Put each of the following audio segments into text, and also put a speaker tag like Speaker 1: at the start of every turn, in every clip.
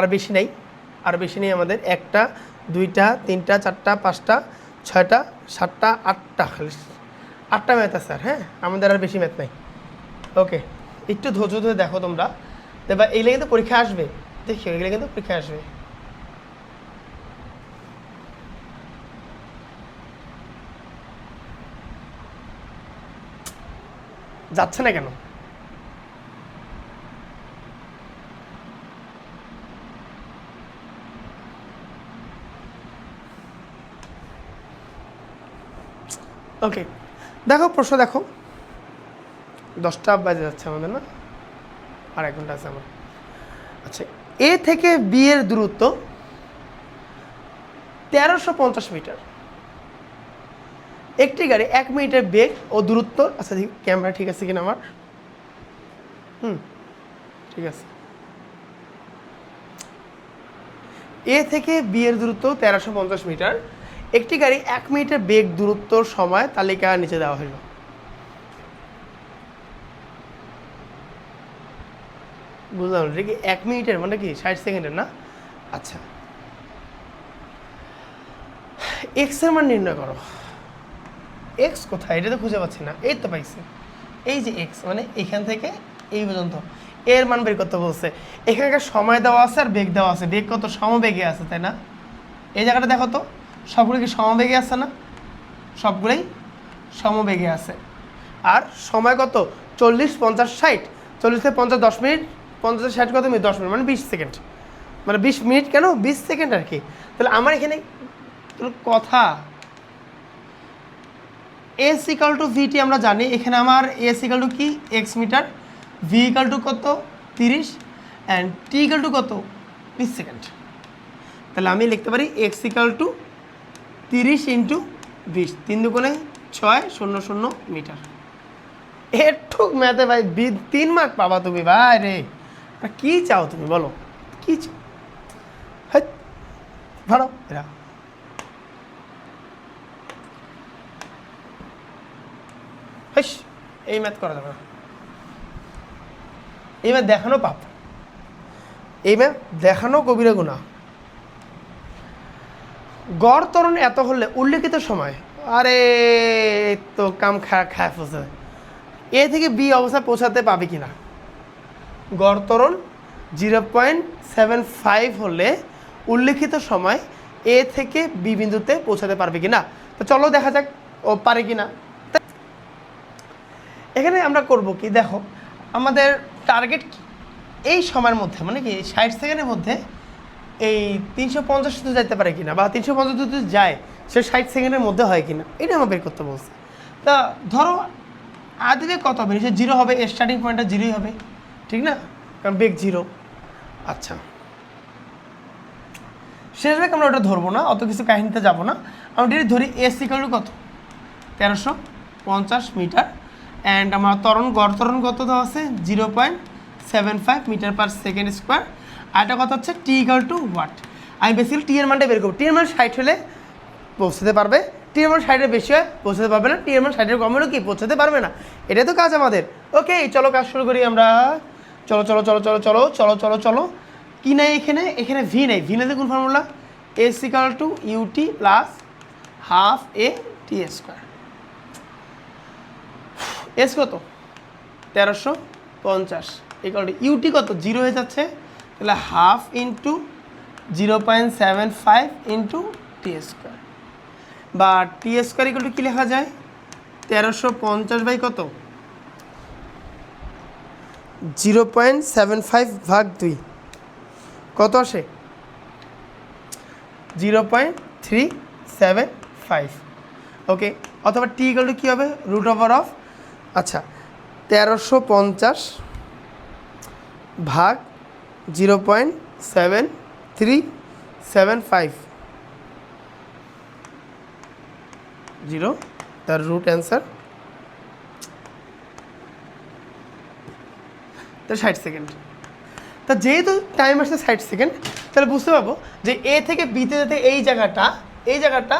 Speaker 1: আর বেশি নেই। আর বেশি নেই আমাদের একটা, দুইটা, তিনটা, চারটা, পাঁচটা, ছয়টা, সাতটা, আটটা খালি। আটটা ম্যাথ আছে স্যার হ্যাঁ? আমাদের আর বেশি ম্যাথ নাই। ওকে একটু ধৈর্য ধরে দেখো তোমরা। এবার এইগুলো কিন্তু পরীক্ষা আসবে। দেখি, এগুলো কিন্তু পরীক্ষা আসবে। যাচ্ছে না কেন? ওকে দেখো, প্রশ্ন দেখো। দশটা বাজে যাচ্ছে আমাদের, না? আর এক ঘণ্টা আছে আমার। আচ্ছা এ থেকে বি এর দূরত্ব তেরোশো পঞ্চাশ মিটার। একটি গাড়ি এক মিনিটের বেগ ও দূরত্ব আচ্ছা ক্যামেরা ঠিক আছে কিনা আমার? হুম, ঠিক আছে। এ থেকে বি এর দূরত্ব তেরোশো পঞ্চাশ মিটার। একটি গাড়ি এক মিনিটের বেগ দূরত্বর সময় তালিকা নিচে দেওয়া হলো। বুঝলাম এটা কি এক মিনিটের মানে কি ষাট সেকেন্ডের না? আচ্ছা। এক্সের মান নির্ণয় করো। এক্স কোথায়? এটা তো খুঁজে পাচ্ছি না। এই তো পাইছি। এই যে এক্স মানে এখান থেকে এই পর্যন্ত। এর মান বের করতে বলছে। এখানকার সময় দেওয়া আছে আর বেগ দেওয়া আছে। বেগ কত? সমবেগে আছে, তাই না? এই জায়গাটা দেখো তো। সবগুলো কি সমবেগে আছে না? সবগুলোই সমবেগে আছে। আর সময় কত? চল্লিশ, পঞ্চাশ, ষাট। চল্লিশ থেকে পঞ্চাশ, দশ মিনিট। পঞ্চাশ ষাট কত মিনিট? দশ মিনিট মানে বিশ সেকেন্ড। মানে বিশ মিনিট কেন? বিশ সেকেন্ড আর কি। তাহলে আমার এখানে কথা। এস ইকাল টু ভিটি আমরা জানি। এখানে আমার এস ইকাল টু কি? X meter V equal to কত? তিরিশ। অ্যান্ড টি ইকাল টু কত? বিশ সেকেন্ড। তাহলে আমি লিখতে পারি এক্স ইকাল টু তিরিশ ইন্টু বিশ, তিন দুগুণে ছয়, শূন্য শূন্য মিটার। এটুক ম্যাথে ভাই তিন মার্ক পাবা তুমি, ভাই রে। কি চাও তুমি, বলো। কি চাও? ভাড়ো এরা। এই ম্যাথ করা যাবে না। এই ম্যাথ দেখানো পাপ। এই ম্যাথ দেখানো কবিরা গুণা গড় তরণ এত হলে উল্লেখিত সময়। আরে, তো কাম খা খায় ফসে। এ থেকে বি অবস্থায় পৌঁছাতে পাবে কি না গড় ত্বরণ জিরো পয়েন্ট সেভেন ফাইভ হলে উল্লেখিত সময় এ থেকে বি বিন্দুতে পৌঁছাতে পারবে কি না তো চলো দেখা যাক ও পারে কি না এখানে আমরা করব কি? দেখো, আমাদের টার্গেট এই সময়ের মধ্যে মানে কি, ষাট সেকেন্ডের মধ্যে এই তিনশো পঞ্চাশ তো যাইতে পারে কিনা বা তিনশো পঞ্চাশ যদি যায়, সে ষাট সেকেন্ডের মধ্যে হয় কিনা, এটা আমার বের করতে বলছে। তা ধরো আদিকে কত হবে? সে জিরো হবে স্টার্টিং পয়েন্টটা জিরোই হবে, ঠিক না? কারণ বেগ জিরো আচ্ছা। শেষ বেগ আমরা ওটা ধরবো না, অত কিছু কাহিনীতে যাব না। আমরা ডিরেক্ট ধরি এস ইকাল কত? তেরোশো পঞ্চাশ মিটার। অ্যান্ড আমার ত্বরণ, গড় ত্বরণ কত আছে? Zero point seven five meter per second square আর একটা কথা হচ্ছে টি ইকাল টু ওয়াট আমি বেসিক্যালি টি এর মানটা বের করব। টি এর মান ষাট হলে পৌঁছতে পারবে। টি এর মান ষাটের বেশি হয়, পৌঁছতে পারবে না। টি এর মান ষাটের কম হলেও কি? পৌঁছতে পারবে না। এটাই তো কাজ আমাদের। ওকে চলো কাজ শুরু করি আমরা। চলো চলো চলো চলো চলো চলো চলো চলো। কি নাই এখানে? এখানে ভি নেই। ভি নেই কোন formula S equal to UT plus half A T square S কত? তেরোশো পঞ্চাশ। ইকাল টু ইউটি কত? জিরো হয়ে যাচ্ছে। তাহলে half into zero point seven five into T square. বা টি স্কোয়ার ইকাল টু কী লেখা যায়? তেরোশো পঞ্চাশ বাই কত? জিরো পয়েন্ট সেভেন ফাইভ ভাগ দুই। কত আসে? Zero point three seven five. Okay, অথবা টি ইকাল টু কী হবে? Root over of. আচ্ছা তেরোশো পঞ্চাশ ভাগ zero point seven three seven five. Zero, তার রুট অ্যান্সার তাহলে ষাট সেকেন্ড তা যেহেতু টাইম আসছে ষাট সেকেন্ড তাহলে বুঝতে পারব যে এ থেকে বিতে যেতে এই জায়গাটা এই জায়গাটা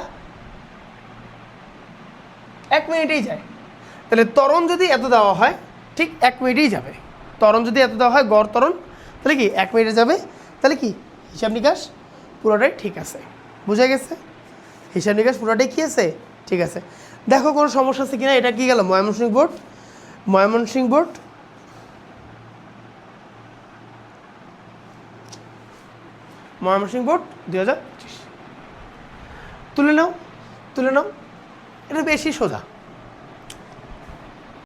Speaker 1: এক মিনিটেই যায়। তাহলে ত্বরণ যদি এত দেওয়া হয়, ঠিক এক মিনিটেই যাবে। ত্বরণ যদি এত দেওয়া হয়, গড় ত্বরণ তাহলে কি এক মিনিটে যাবে? তাহলে কি? হিসাব নিকাশ পুরোটাই ঠিক আছে। বুঝা গেছে? হিসাব নিকাশ পুরোটাই কি আছে? ঠিক আছে। দেখো কোনো সমস্যা আছে কিনা? এটা কি গেল? Mymensingh board? Mymensingh board? Mymensingh board দুই হাজার পঁচিশ তুলে নাও তুলে নাও। এটা বেশি সোজা।